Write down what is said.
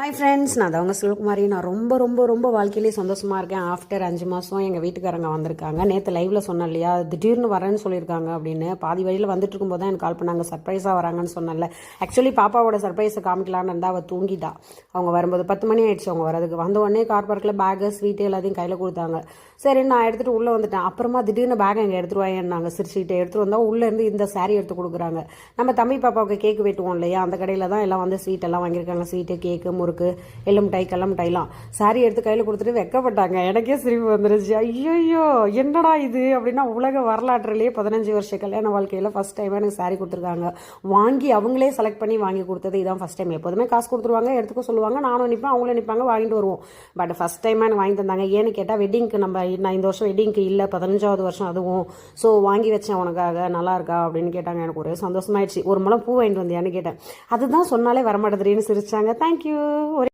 Hi friends நான் அவங்க சிவகுமாரி நான் ரொம்ப ரொம்ப ரொம்ப வாழ்க்கையிலே சந்தோஷமாக இருக்கேன். ஆஃப்டர் அஞ்சு மாதம் எங்கள் வீட்டுக்காரங்க வந்திருக்காங்க. நேற்று லைவில் சொன்னேன் இல்லையா? திடீர்னு வரேன்னு சொல்லியிருக்காங்க அப்படின்னு. பாதி வழியில் வந்துட்டு இருக்கும்போது தான் எனக்கு கால் பண்ணாங்க. சர்ப்ரைஸாக வராங்கன்னு சொன்னேன்ல. ஆக்சுவலி பாப்பாவோட சர்ப்ரைஸை காமிக்கலான்னு இருந்தால் அவள் தூங்கிட்டா. அவங்க வரும்போது பத்து மணி ஆயிடுச்சு. அவங்க வரதுக்கு வந்த உடனே கார் பார்க்கில் பேகு ஸ்வீட்டு எல்லாத்தையும் கையில் கொடுத்தாங்க. சரி நான் எடுத்துகிட்டு உள்ளே வந்துட்டேன். அப்புறமா திடீர்னு பேக் எங்கே எடுத்துகிட்டு வாங்கன்னாங்க சிரிச்சுக்கிட்டு எடுத்துகிட்டு வந்தால் உள்ளேருந்து இந்த saree எடுத்து கொடுக்குறாங்க. நம்ம தம்பி பாப்பாவுக்கு கேக் வெட்டுவோம் இல்லையா? அந்த கடையில் தான் எல்லாம் வந்து ஸ்வீட் எல்லாம் வாங்கியிருக்காங்க. ஸ்வீட்டு கேக்கு முரு முறுக்கு எள்ளு மிட்டாய் கடல மிட்டாய்லாம் saree எடுத்து கையில் கொடுத்துட்டு வெக்கப்பட்டாங்க. எனக்கே சிரிப்பு வந்துருச்சு. ஐயோ என்னடா இது? அப்படின்னா உலக வரலாற்றிலேயே பதினஞ்சு வருஷ கல்யாண வாழ்க்கையில் ஃபர்ஸ்ட் டைம் எனக்கு சாரி கொடுத்துருக்காங்க. வாங்கி அவங்களே செலக்ட் பண்ணி வாங்கி கொடுத்தது இதான் ஃபர்ஸ்ட் டைம் எப்போதுமே காசு கொடுத்துருவாங்க எடுத்துக்க சொல்லுவாங்க. நானும் நிற்பேன் அவங்களும் நிற்பாங்க வாங்கிட்டு வருவோம். பட் ஃபஸ்ட் டைம் எனக்கு வாங்கி தந்தாங்க. ஏன்னு கேட்டால் வெட்டிங்க்கு நம்ம நான் இந்த வருஷம் வெட்டிங்க்கு இல்லை பதினஞ்சாவது வருஷம் அதுவும். ஸோ வாங்கி வச்சேன் உனக்காக நல்லா இருக்கா? அப்படின்னு கேட்டாங்க. எனக்கு ஒரே சந்தோஷமாயிடுச்சு. ஒரு முளம் பூ வாங்கிட்டு வந்தியான்னு கேட்டேன். அதுதான் சொன்னாலே வரமாட்டேதுன்னு சிரிச்சாங்க. தேங்க்யூ ஒரே